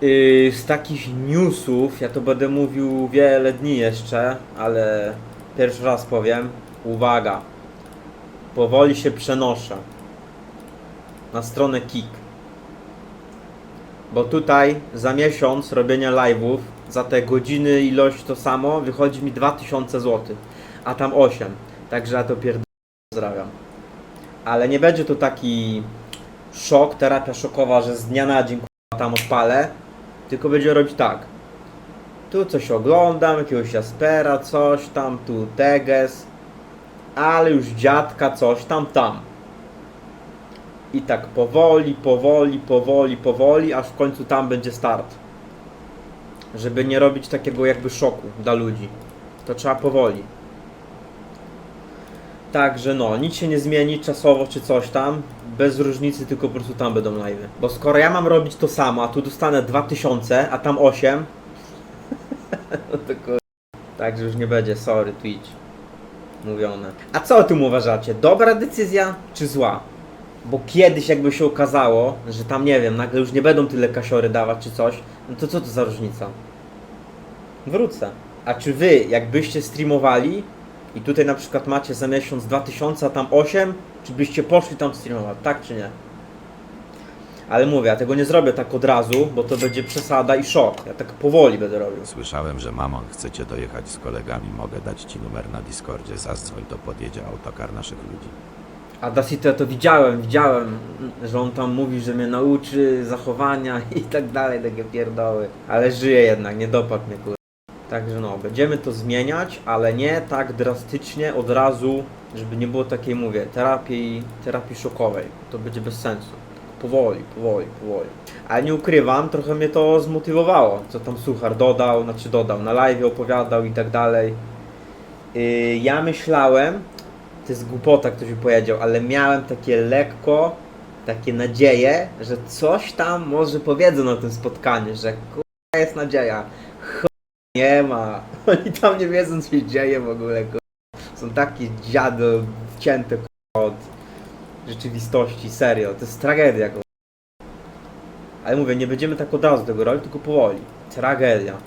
Yy, z takich newsów, ja to będę mówił wiele dni jeszcze, ale pierwszy raz powiem. Uwaga. Powoli się przenoszę na stronę Kik. Bo tutaj za miesiąc robienia live'ów, za te godziny ilość to samo, wychodzi mi 2000 zł, a tam 8. Także ja to pierdolę pozdrawiam. Ale nie będzie to taki szok, terapia szokowa, że z dnia na dzień tam odpalę, tylko będzie robić tak. Tu coś oglądam, jakiegoś Jaspera, coś tam, tu Teges, ale już dziadka, coś tam, tam. I tak powoli, powoli, powoli, powoli, aż w końcu tam będzie start. Żeby nie robić takiego jakby szoku dla ludzi. To trzeba powoli. Także no, nic się nie zmieni czasowo czy coś tam. Bez różnicy, tylko po prostu tam będą live. Bo skoro ja mam robić to samo, a tu dostanę 2000, a tam 8, no to kur... Także już nie będzie, sorry Twitch. Mówione. A co o tym uważacie? Dobra decyzja czy zła? Bo kiedyś jakby się okazało, że tam nie wiem, nagle już nie będą tyle kasiory dawać czy coś, no to co to za różnica? Wrócę. A czy wy, jakbyście streamowali i tutaj na przykład macie za miesiąc 2000, a tam 8, czy byście poszli tam streamować, tak czy nie? Ale mówię, ja tego nie zrobię tak od razu, bo to będzie przesada i szok. Ja tak powoli będę robił. Słyszałem, że mamon chcecie dojechać z kolegami. Mogę dać ci numer na Discordzie. Zadzwoń, to podjedzie autokar naszych ludzi. A Dasito ja to widziałem, widziałem, że on tam mówi, że mnie nauczy zachowania i tak dalej, takie pierdoły. Ale żyje jednak, nie dopadł mnie kur... Także no, będziemy to zmieniać, ale nie tak drastycznie od razu, żeby nie było takiej, mówię, terapii, terapii szokowej. To będzie bez sensu. Powoli, powoli, powoli. Ale nie ukrywam, trochę mnie to zmotywowało, co tam Suchar dodał, znaczy dodał, na live opowiadał i tak dalej. Yy, ja myślałem, to jest głupota, ktoś mi powiedział, ale miałem takie lekko, takie nadzieje, że coś tam może powiedzą na tym spotkaniu, że kurwa jest nadzieja. Nie ma. Oni tam nie wiedzą co się dzieje w ogóle. Są takie dziady wcięte od rzeczywistości, serio. To jest tragedia. Ale mówię, nie będziemy tak od razu tego robić, tylko powoli. Tragedia.